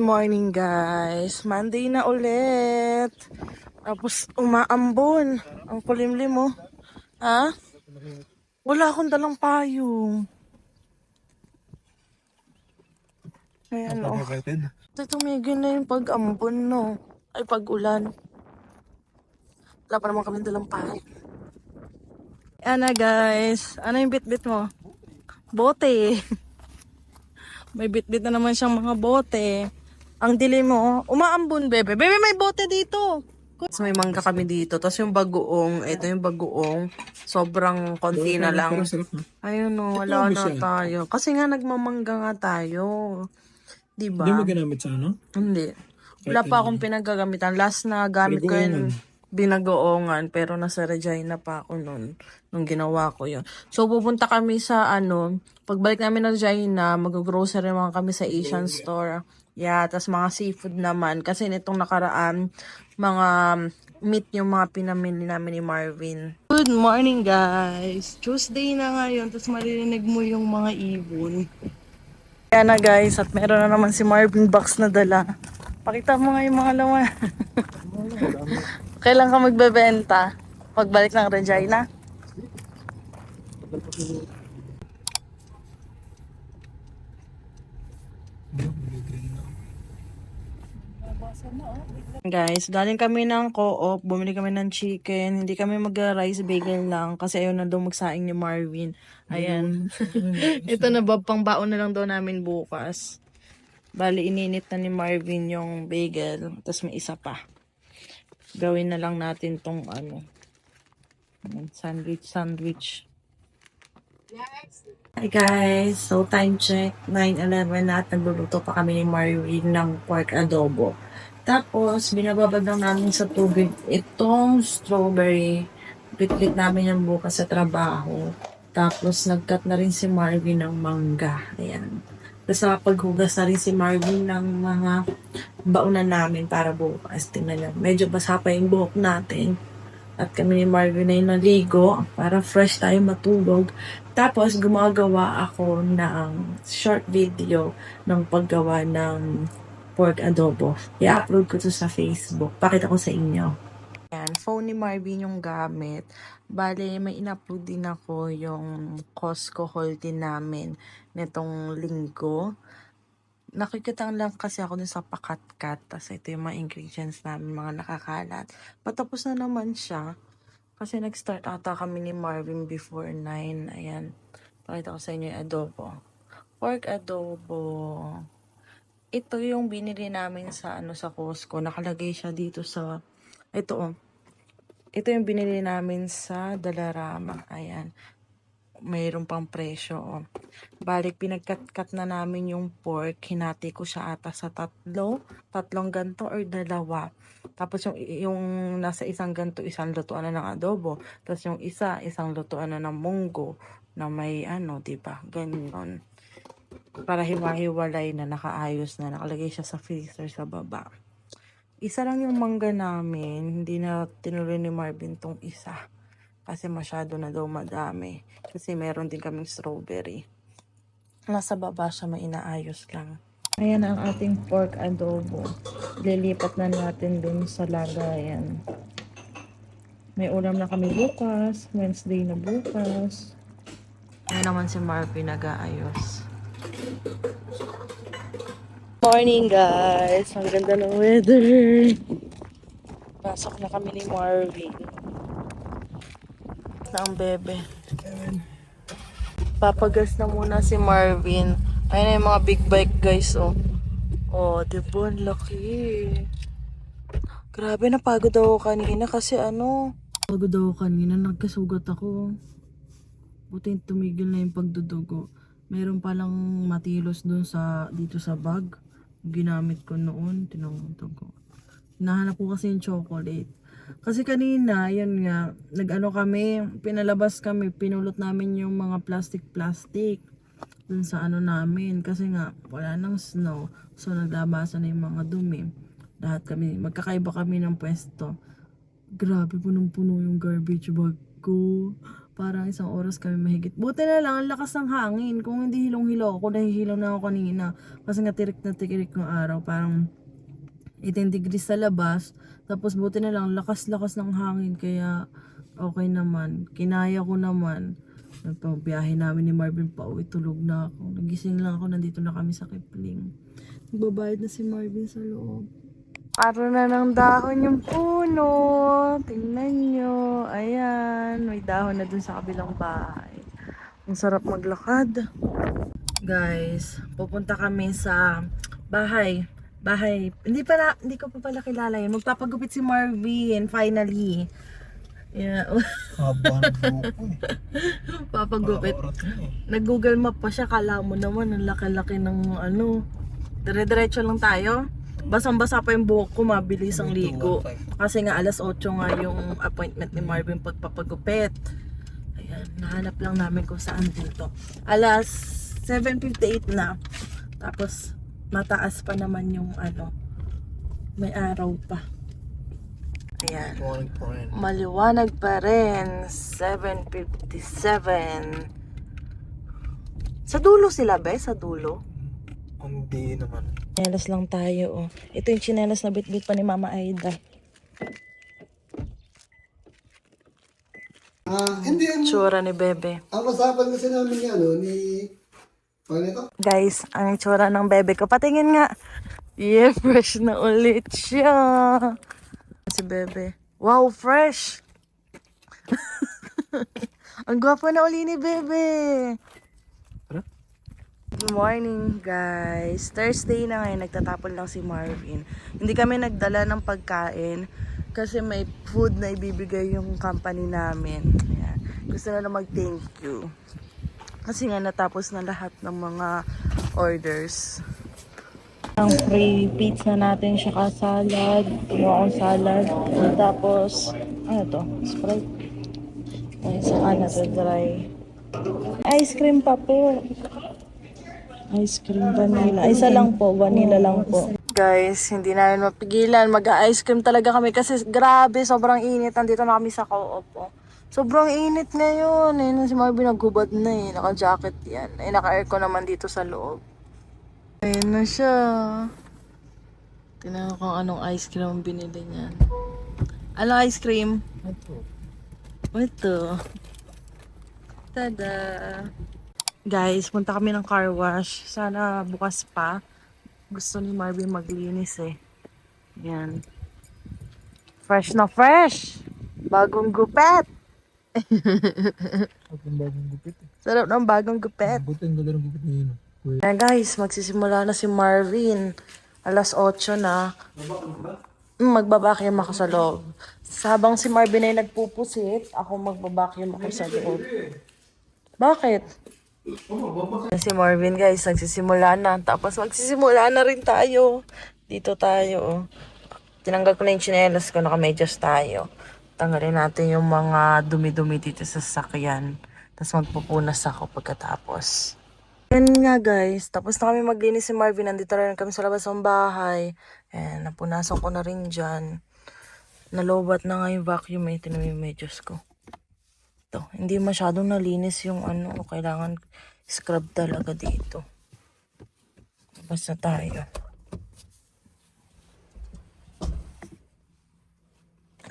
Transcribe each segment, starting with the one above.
morning guys. Monday na ulit. Tapos umaambon. Ang kulimlim mo. Ha? Wala akong dalang payong. Ayan o. Ito tumigil na yung pag-ambon no. Ay pag-ulan. Wala pa naman kami dalang payong. Ayan na guys. Ano yung bit-bit mo? Bote. May bit-bit na naman siyang mga bote. Ang dilim mo, umaambon, bebe. Bebe, may bote dito. Tapos may mangga kami dito. Tapos yung bagoong, ito yung bagoong, sobrang konti na lang. Ayun no, wala na tayo. Kasi nga nagmamangga nga tayo. Diba? Hindi mo ginamit sa ano? Hindi. Wala pa akong pinagagamitan. Last na gamit ko yun, binagoongan. Pero nasa Regina pa ako nun. Nung ginawa ko yun. So, pupunta kami sa ano, pagbalik namin ng Regina, mag-grocery naman kami sa Asian store. Yeah, tas mga seafood naman. Kasi nitong nakaraan, mga meat yung mga pinamili namin ni Marvin. Good morning, guys! Tuesday na ngayon, tapos maririnig mo yung mga ibon. Kaya na guys, at meron na naman si Marvin box na dala. Pakita mo nga yung mga laman. Kailan ka magbebenta? Pagbalik ng Regina? Guys, galing kami ng co-op, bumili kami ng chicken, hindi kami mag-rice bagel lang kasi ayaw na daw magsaing ni Marvin. Ayan. Ito na ba, pang baon na lang daw namin bukas. Bali, ininit na ni Marvin yung bagel, tapos may isa pa. Gawin na lang natin tong ano, sandwich, sandwich. Hi guys! So time check, 9.11 na at nagluluto pa kami ni Marvin ng pork adobo. Tapos, binababad lang namin sa tubig itong strawberry. Bit-bit namin yan bukas sa trabaho. Tapos, nagkat na rin si Marvin ng mangga. Ayan. Tapos, nakapaghugas na rin si Marvin ng mga baunan namin para bukas. Tingnan niyo. Medyo basa pa yung buhok natin. At kami ni Marvin ay naligo para fresh tayo matulog. Tapos, gumagawa ako ng short video ng paggawa ng pork adobo. I-upload ko to sa Facebook. Pakita ko sa inyo. Yan, phone ni Marvin yung gamit. Bale, may in-upload din ako yung Costco haul din namin nitong linggo. Nakikita lang kasi ako dun sa pakatkat. Tapos ito yung mga ingredients namin, mga nakakalat. Patapos na naman siya. Kasi nag-start ata kami ni Marvin before 9. Ayan. Pakita ko sa inyo yung adobo. Pork adobo. Ito yung binili namin sa ano sa Costco. Nakalagay siya dito sa ito oh. Ito yung binili namin sa Dalarama. Ayan. Mayroon pang presyo oh. Balik pinagkat-kat na namin yung pork. Hinati ko siya ata sa tatlo, tatlong ganto or dalawa. Tapos yung yung nasa isang ganto, isang lutuan na ng adobo. Tapos yung isa, isang lutuan na ng munggo na may ano, 'di ba? Ganun para hiwa-hiwalay na nakaayos na nakalagay siya sa freezer sa baba. Isa lang yung mangga namin, hindi na tinuloy ni Marvin tong isa. Kasi masyado na daw madami. Kasi meron din kaming strawberry. Nasa baba siya, may inaayos lang. Ayan ang ating pork adobo. Lilipat na natin dun sa lagayan. May ulam na kami bukas. Wednesday na bukas. Ayan naman si Marvin nag-aayos. Morning guys! Ang ganda ng weather. Pasok na kami ni Marvin. Na ang bebe. Papagas na muna si Marvin. Ayun na yung mga big bike guys oh. Oh, di ba? Ang laki. Grabe, napagod ako kanina kasi ano. Pagod ako kanina, nagkasugat ako. Buti tumigil na yung pagdudugo. Meron palang matilos dun sa, dito sa bag. Ginamit ko noon, tinungtog ko. Nahanap ko kasi yung chocolate. Kasi kanina, yun nga, nag-ano kami, pinalabas kami, pinulot namin yung mga plastic-plastic dun sa ano namin. Kasi nga, wala nang snow. So, naglabasan na yung mga dumi. Lahat kami, magkakaiba kami ng pwesto. Grabe, punong-puno yung garbage bag ko. Parang isang oras kami mahigit. Buti na lang, ang lakas ng hangin. Kung hindi hilong-hilo ako, nahihilaw na ako kanina. Kasi nga tirik na tirik ng araw. Parang 18 degrees sa labas. Tapos buti na lang, lakas-lakas ng hangin. Kaya okay naman. Kinaya ko naman. Nagpabiyahe namin ni Marvin pa uwi. Tulog na ako. Nagising lang ako. Nandito na kami sa Kipling. Nagbabayad na si Marvin sa loob. Araw na ng dahon yung puno. Tingnan nyo. Ayan. May dahon na dun sa kabilang bahay. Ang sarap maglakad. Guys, pupunta kami sa bahay. Bahay. Hindi pala, hindi ko pa pala kilala yun. Magpapagupit si Marvin, finally. Yeah. Haba ng buko eh. Papagupit. Eh. Nag-google map pa siya. Kala mo naman, ang laki-laki ng ano. Dire-diretso lang tayo. Basang-basa pa yung buhok ko, mabilis ang ligo. Kasi nga alas 8 nga yung appointment ni Marvin pagpapagupit. Ayan, nahanap lang namin kung saan dito. Alas 7.58 na. Tapos, mataas pa naman yung ano, may araw pa. Ayan. Maliwanag pa rin. 7.57. Sa dulo sila, be? Sa dulo? Hindi naman. Chinelas lang tayo, oh. Ito yung chinelas na bit-bit pa ni Mama Aida. Ah, hindi ang, Tsura ni Bebe. ang usapan kasi namin ni ano, ni, nito, Guys, ang itsura ng bebe ko. Patingin nga. Yeah, fresh na ulit siya. Si bebe. Wow, fresh! ang gwapo na uli ni bebe. Good morning, guys. Thursday na ngayon, nagtatapon lang si Marvin. Hindi kami nagdala ng pagkain kasi may food na ibibigay yung company namin. Ayan. Gusto na lang mag-thank you. Kasi nga natapos na lahat ng mga orders. Ang free pizza natin siya ka salad. Kinuha akong salad. Tapos, ano to? Sprite. Ay, saka na to dry. Ice cream pa po. Ice cream vanilla. Isa lang po. Vanilla lang po. Guys, hindi namin mapigilan. Mag-ice cream talaga kami kasi grabe, sobrang init. Nandito na kami sa co-op. oh. Sobrang init ngayon. Ayun, si Marvin naghubad na eh. Naka-jacket yan. Eh, naka-aircon naman dito sa loob. Ayun na siya. Tingnan ko kung anong ice cream ang binili niyan. Anong ice cream? Ito. Ito. Tada! Guys, punta kami ng car wash. Sana bukas pa. Gusto ni Marvin maglinis eh. Yan. Fresh na fresh! Bagong gupet! At ang bagong gupit eh. Sarap ng bagong gupet. Buti ang ganda ng gupit niya yun. Kuya. Ayan guys, magsisimula na si Marvin. Alas 8 na. Mm, Magbabacuum ako sa loob. Habang si Marvin ay nagpupusit, ako magbabacuum ako sa loob. Bakit? Si Marvin guys, nagsisimula na. Tapos magsisimula na rin tayo. Dito tayo. oh. Tinanggal ko na yung chinelas ko, nakamedyas tayo. Tanggalin natin yung mga dumi-dumi dito sa sasakyan. Tapos magpupunas ako pagkatapos. Yan nga guys, tapos na kami maglinis si Marvin. Nandito rin kami sa labas ng bahay. And napunasan ko na rin dyan. Nalobat na nga yung vacuum eh. Medyas ko. Ito, hindi masyadong nalinis yung ano. Kailangan scrub talaga dito. Labas na tayo.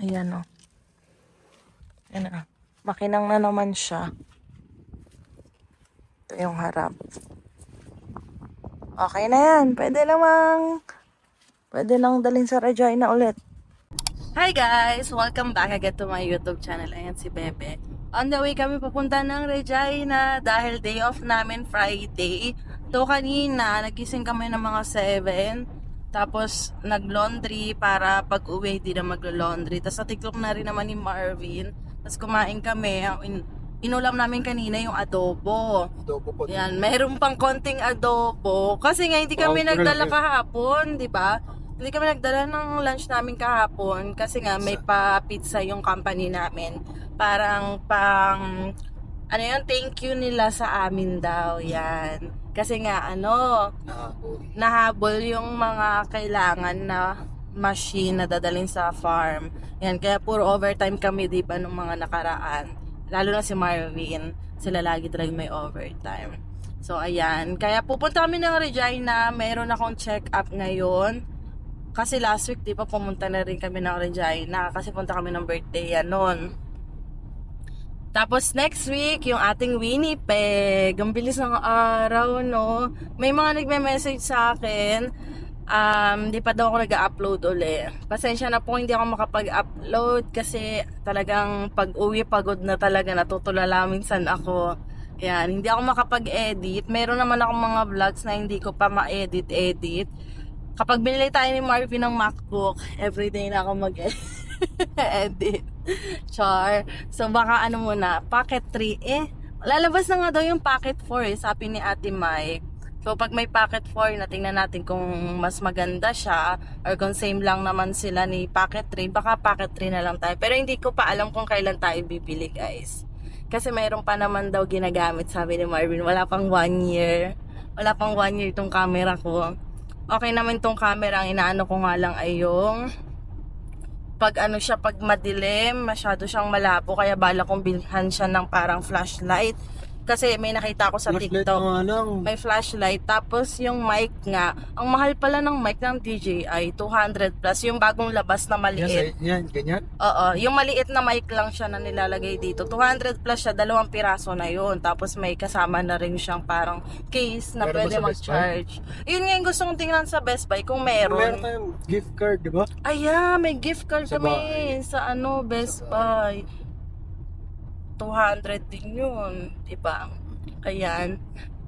Ayan o. Ayan na. Makinang na naman siya. Ito yung harap. Okay na yan. Pwede namang, pwede nang dalhin sa Regina ulit. Hi guys! Welcome back again to my YouTube channel. Ayan si Bebe. On the way kami papunta ng Regina dahil day off namin Friday. To kanina, nagising kami ng mga 7. Tapos nag-laundry para pag uwi di na maglo-laundry. Tapos natiklop na rin naman ni Marvin. Tapos kumain kami. In- inulam namin kanina yung adobo. Adobo pa. Yan, mayroon pang konting adobo. Kasi nga hindi kami Wow, nagdala kahapon, di ba? Hindi kami nagdala ng lunch namin kahapon kasi nga may pa pizza yung company namin. Parang pang ano yun, thank you nila sa amin daw. Yan. Kasi nga ano, nahabol yung mga kailangan na machine na dadalhin sa farm. Yan, kaya puro overtime kami, di ba, nung mga nakaraan. lalo na si Marvin, sila lagi talaga may overtime. So, ayan. Kaya pupunta kami ng Regina. Meron akong check-up ngayon. Kasi last week, di ba, pumunta na rin kami ng Regina. Kasi punta kami ng birthday yan noon. Tapos next week, yung ating Winnipeg. Ang bilis ng araw, no? May mga nagme-message sa akin. Um, di pa daw ako nag-upload uli. Pasensya na po, hindi ako makapag-upload kasi talagang pag-uwi pagod na talaga. Natutulala minsan ako. Yan, hindi ako makapag-edit. Meron naman akong mga vlogs na hindi ko pa ma-edit-edit. Kapag binili tayo ni Marvin ng MacBook, everyday na ako mag-edit. Char. So baka ano muna, packet 3 eh. Lalabas na nga daw yung packet 4 eh, sabi ni Ate Mike. So pag may packet 4, natingnan natin kung mas maganda siya or kung same lang naman sila ni packet 3, baka packet 3 na lang tayo. Pero hindi ko pa alam kung kailan tayo bibili guys. Kasi mayroon pa naman daw ginagamit, sabi ni Marvin. Wala pang one year. Wala pang one year itong camera ko. Okay naman itong camera. Ang inaano ko nga lang ay yung pag ano siya, pag madilim, masyado siyang malabo. Kaya bala kong bilhan siya ng parang flashlight. Kasi may nakita ko sa Flashlight TikTok. nga lang. May flashlight. Tapos yung mic nga. Ang mahal pala ng mic ng DJI, 200 plus. Yung bagong labas na Yan, maliit. sa- yan, ganyan. Oo, yung maliit na mic lang siya na nilalagay dito. 200 plus siya, dalawang piraso na yun. Tapos may kasama na rin siyang parang case na ba pwede sa Buy? mag-charge. Yun nga yung gusto kong tingnan sa Best Buy kung Meron meron. tayong gift card, di ba? Ayan, may gift card Sa kami bahay. sa ano, Best Buy. 200 din yun, di ba? Ayan.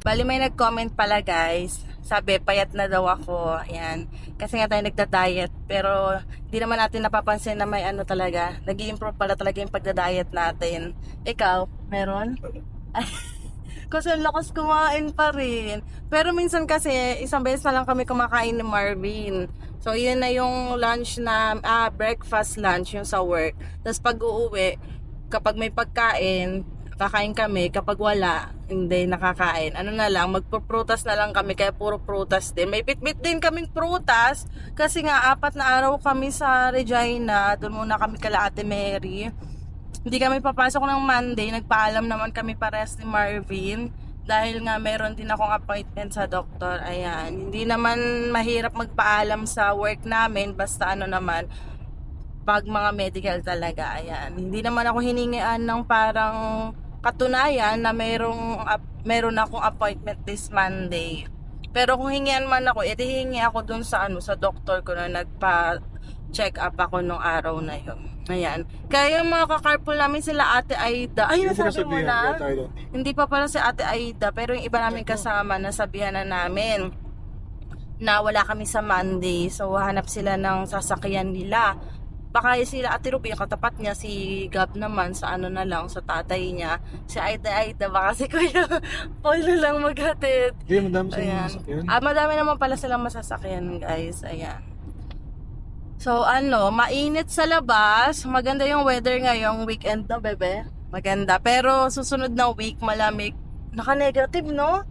Bali may nag-comment pala guys. Sabi, payat na daw ako. Ayan. Kasi nga tayo nagda-diet. Pero, di naman natin napapansin na may ano talaga. nag improve pala talaga yung pagda-diet natin. Ikaw, meron? kasi ang lakas kumain pa rin. Pero minsan kasi, isang beses na lang kami kumakain ni Marvin. So, yun na yung lunch na, ah, breakfast lunch, yung sa work. Tapos pag uuwi, kapag may pagkain, kakain kami. Kapag wala, hindi nakakain. Ano na lang, magpuprutas na lang kami. Kaya puro prutas din. May bitbit din kaming prutas. Kasi nga, apat na araw kami sa Regina. Doon muna kami kala Ate Mary. Hindi kami papasok ng Monday. Nagpaalam naman kami parehas ni Marvin. Dahil nga meron din akong appointment sa doktor. Ayan. Hindi naman mahirap magpaalam sa work namin. Basta ano naman, pag mga medical talaga. Ayan. Hindi naman ako hiningian ng parang katunayan na merong, ap- meron akong appointment this Monday. Pero kung hingian man ako, edi hingi ako dun sa ano sa doktor ko na nagpa check up ako nung araw na yun. Ayan. Kaya yung mga kakarpool namin sila Ate Aida. Ay, nasabi mo na? Hindi pa pala si Ate Aida, pero yung iba namin kasama, nasabihan na namin na wala kami sa Monday. So, hanap sila ng sasakyan nila. Baka sila Ate Ruby, yung katapat niya, si Gab naman, sa ano na lang, sa tatay niya. Si Aida Aida, baka si Kuya Paul na lang maghatid. Hindi, madami sa mga Ayan. sasakyan. Ah, madami naman pala silang masasakyan, guys. Ayan. So, ano, mainit sa labas. Maganda yung weather ngayong weekend, no, bebe? Maganda. Pero, susunod na week, malamig. Naka-negative, no?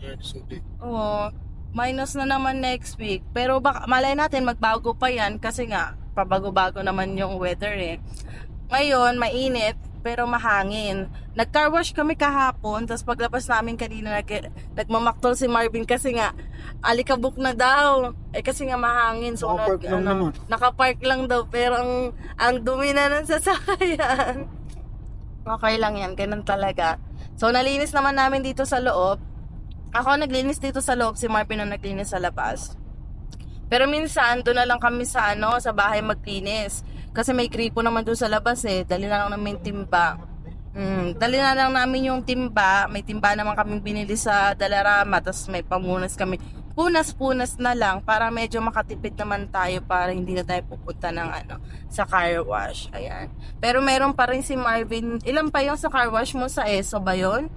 Yan, sulit. Oo. Minus na naman next week. Pero baka, malay natin, magbago pa yan. Kasi nga, pabago-bago naman yung weather eh. Ngayon, mainit, pero mahangin. Nag-car wash kami kahapon, tapos paglabas namin kanina, nag nagmamaktol si Marvin kasi nga, alikabok na daw. Eh kasi nga mahangin. So, Nakapark nag- lang ano, naman. Nakapark lang daw, pero ang, ang dumi na ng sasakyan. okay lang yan, ganun talaga. So, nalinis naman namin dito sa loob. Ako naglinis dito sa loob, si Marvin ang naglinis sa labas. Pero minsan, doon na lang kami sa ano, sa bahay maglinis. Kasi may kripo naman doon sa labas eh. Dali na lang namin timba. Mm, dali na lang namin yung timba. May timba naman kami binili sa Dalarama. Tapos may pamunas kami. Punas-punas na lang para medyo makatipid naman tayo para hindi na tayo pupunta ng ano, sa car wash. Ayan. Pero meron pa rin si Marvin. Ilan pa yung sa car wash mo sa ESO ba yun?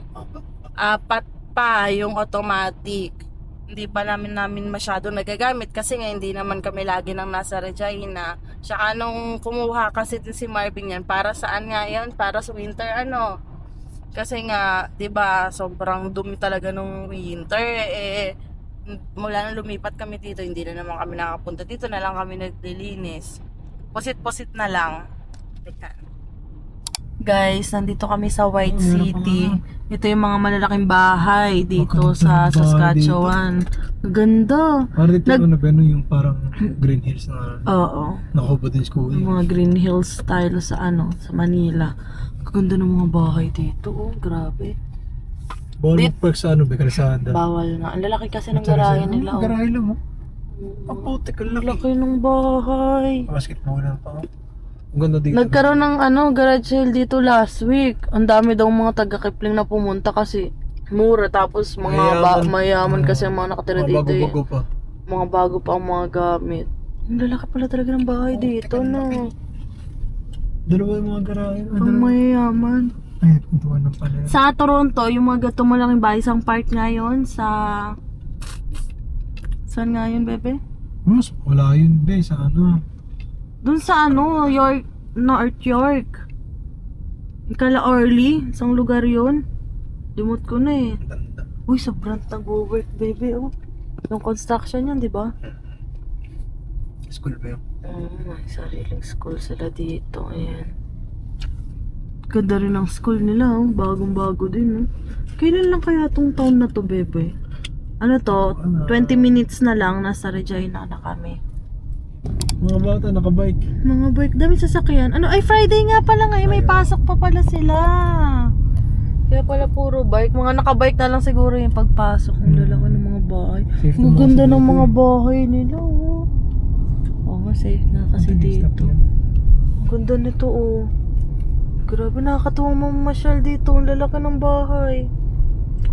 Apat pa yung automatic hindi pa namin namin masyado nagagamit kasi nga hindi naman kami lagi nang nasa Regina. Tsaka nung kumuha kasi din si Marvin yan, para saan nga yan? Para sa winter ano? Kasi nga, 'di ba, sobrang dumi talaga nung winter eh mula nang lumipat kami dito, hindi na naman kami nakapunta dito, na lang kami naglilinis. Posit-posit na lang. Teka. Guys, nandito kami sa White City. Ito yung mga malalaking bahay dito sa Saskatchewan. Ganda. Parang dito Nag- ano ba yung parang Green Hills na Oo. nakaupo din school. Yung mga Green Hills style sa ano, sa Manila. Ganda ng mga bahay dito. Oh, grabe. Bawal mag-park sa ano ba, kalsada. Bawal na. Ang lalaki kasi ng garahe nila. Oh. Garahe lang oh. Ang putik, ang laki. Laki ng bahay. Basketball lang pa. Oh. Ang ganda dito. Nagkaroon ng ano, garage sale dito last week. Ang dami daw mga taga-Kipling na pumunta kasi mura. Tapos mga ba- Mayaman. mayaman kasi ang mga nakatira Mga dito. eh. bago-bago pa. Mga bago pa ang mga gamit. Ang lalaki pala talaga ng bahay dito, no? Dalawa yung mga garahe. Ah, Ang mayayaman. Ay, puntuan ng pala. Sa Toronto, yung mga gato malaking bahay, isang part ngayon sa... Saan nga yun, bebe? Mas wala yun, be, sa ano. Doon sa ano, York, North York. Ikala Orly, isang lugar yun. Limot ko na eh. Uy, sobrang nag-work, baby, oh. Yung construction yan, di ba? School ba yun? Oo, may sariling school sila dito. Ayan. Ganda rin ang school nila, oh. Bagong-bago din, oh. Kailan lang kaya tong taon na to, bebe? Ano to? 20 minutes na lang, nasa Regina na kami. Mga bata, nakabike. Mga bike, dami sasakyan. Ano, ay Friday nga pala ngayon, may pasok pa pala sila. Kaya pala puro bike. Mga nakabike na lang siguro yung pagpasok. Ang lalaki ng mga bahay. Safe Ang naman ganda ng mga bahay nila, oh. Oo nga, safe na kasi dito. Ang ganda nito, oh. Grabe, nakakatuwang mamasyal dito. Ang lalaki ng bahay.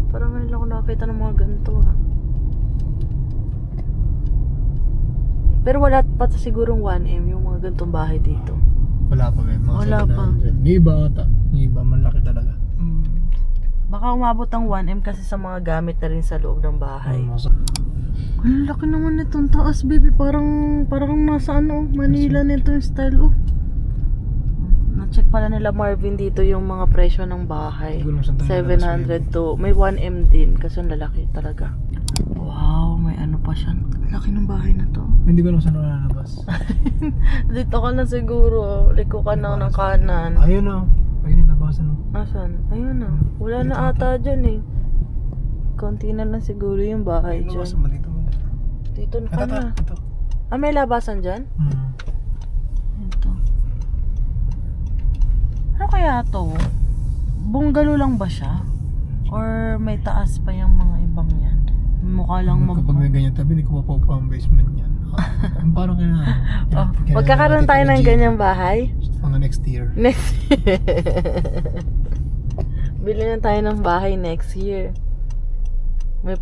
Parang ngayon lang ako nakakita ng mga ganito, ha. Pero wala pa sigurong 1M yung mga ganitong bahay dito. Wala pa, be. Mga Wala pa. 700. May iba ata. May iba, malaki talaga. Mm. Baka umabot ang 1M kasi sa mga gamit na rin sa loob ng bahay. Ang laki naman nitong taas, baby. Parang, parang nasa ano, Manila nito yung style, oh. Na-check pala nila Marvin dito yung mga presyo ng bahay. Hindi ko alam saan tayo 700 to, may 1M din kasi ang lalaki talaga. Wow, may ano pa siya. Laki ng bahay na to. hindi ko alam saan lalabas. Dito ka na siguro, liko ka na ng kanan. Ayun na. Ayun na, labasan mo. Nasaan? Ayun na. Wala na ata dyan eh. Konti na lang siguro yung bahay dyan. Labasan mo dito. Dito na ka ito, na. ito. Ah, may labasan dyan? Hmm. Ito. Ano kaya to? Bungalo lang ba siya? Or may taas pa yung mga? Mukha lang mag... Kapag may ganyan tabi, hindi ko mapupa ang basement niyan. Ah, parang kailangan. Oh, magkakaroon tayo ng ganyang bahay? Mga next year. Next Bili na tayo ng bahay next year. May,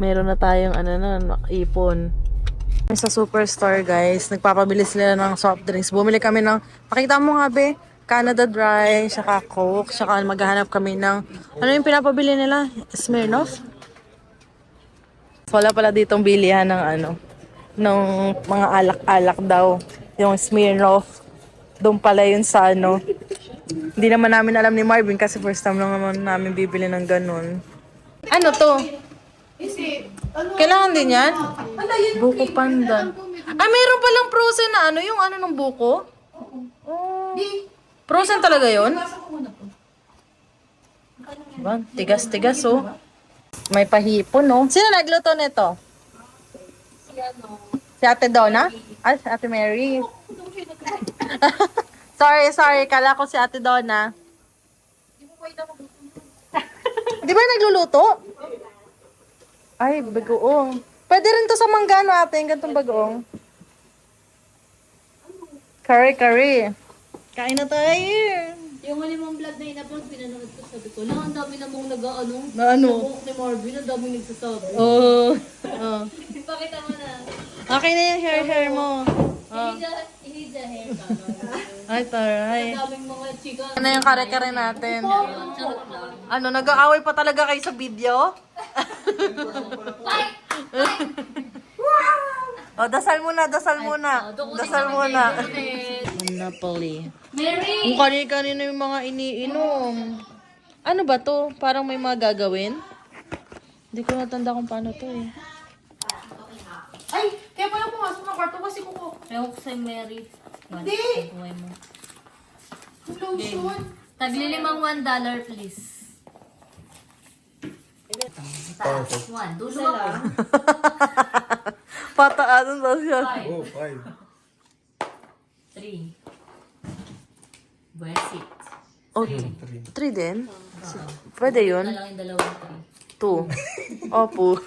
meron na tayong ano na, ipon. Sa superstore guys, nagpapabili sila ng soft drinks. Bumili kami ng, pakita mo nga be, Canada Dry, saka Coke, saka maghahanap kami ng, ano yung pinapabili nila? Smirnoff? Wala pala ditong bilihan ng ano, ng mga alak-alak daw. Yung Smirnoff. Doon pala yun sa ano. Hindi naman namin alam ni Marvin kasi first time lang naman namin bibili ng ganun. Ano to? Kailangan din yan? Buko pandan. Ah, meron palang frozen na ano, yung ano ng buko? Oh. Frozen talaga yon? Diba? Tigas-tigas oh. May pahipon no? Sino nagluto nito? Si Ate Donna? Ay, si Ate Mary. sorry, sorry. Kala ko si Ate Donna. Di ba nagluluto? Ay, bagoong. Pwede rin to sa manggano ate, yung gantong bagoong. Curry, curry. Kain na tayo. Yung malimang vlog na inabang pinanood ko, sabi ko, lang ang dami namang nag-ano, Na ano? ni Marvin, ang daming nagsasabi. Oh. oh. Pakita mo na. Okay na yung hair hair mo. He needs a, he needs a haircut. Ay, taray. Ang daming mga chika. Ano yung kare-kare natin? Ano, nag-aaway pa talaga kayo sa video? oh, dasal muna, dasal muna. Dasal muna. Monopoly. Mary! Kung kanina-kanina yung mga iniinom. Ano ba to? Parang may mga gagawin? Hindi ko natanda kung paano to eh. Ay! Kaya pala pumasok ng kwarto kasi kuko. Ewan ko sa'yo, Mary. Hindi! mo. Lotion. Taglilimang one dollar, please. Taas. One. Dulo ako. Pataanan daw siya. Five. Oh, five. Three. Buesit. Oh, three din? Pwede yun? Na lang yung dalawang three. Two. Opo.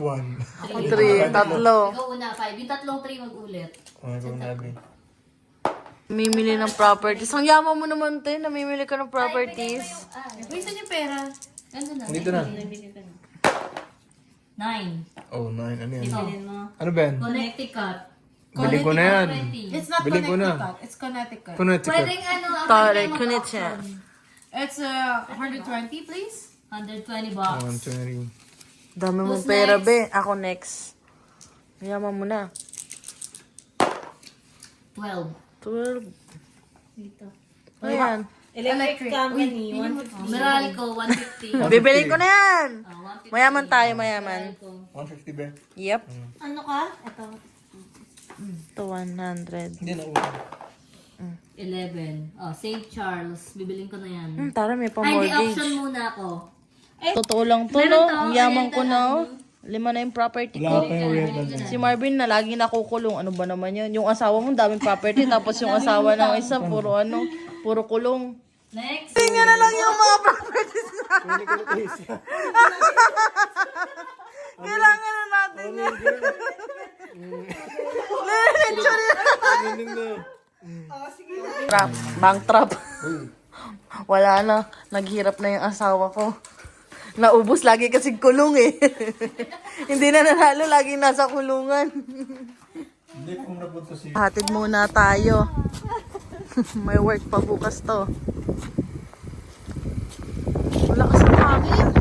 One. Three. Tatlo. Ikaw una, five. Yung tatlong three mag-ulit. Ano ba nabi? Mimili ng properties. Ang yaman mo naman, te. Namimili ka ng properties. Ah, Where's yung pera? Ganda na. Dito na. Nine. Oh, nine. Ano yan? Ito. Ano ba yan? Connecticut. Bili ko na yan. It's not Bili ko na. Connecticut. It's Connecticut. Connecticut. Pwedeng ano, ang Tore, siya. It's uh, 120, please. 120 bucks. One, twenty. Dami mong Who's pera, next? be. Ako next. Yaman mo na. 12. 12. Dito. Ayan. Electric company. Meralco, 150. Bibili ko na yan. 150. Mayaman tayo, mayaman. Meralco. 150 ba? Yep. Ano ka? Ito. Ito, 100. Hindi na 11. Oh, St. Charles. Bibiling ko na yan. Hmm, tara, may Ay, hindi, pa-mortgage. option muna ako. Totoo lang to, Meron no? to, Ang yaman ko na, oh. Lima na yung property ko. Si Marvin na lagi nakukulong. Ano ba naman yun? Yung asawa mo, daming property. tapos yung asawa ng isa, puro ano, puro kulong. Next. Tingnan na lang yung mga properties na. Kailangan na natin yun. Lilitsyon yun. Trap. Bank trap. Wala na. Naghirap na yung asawa ko. Naubos lagi kasi kulong eh. Hindi na nanalo, lagi nasa kulungan. Hindi. Hatid muna tayo. May work pa bukas to. Wala kasi hangin.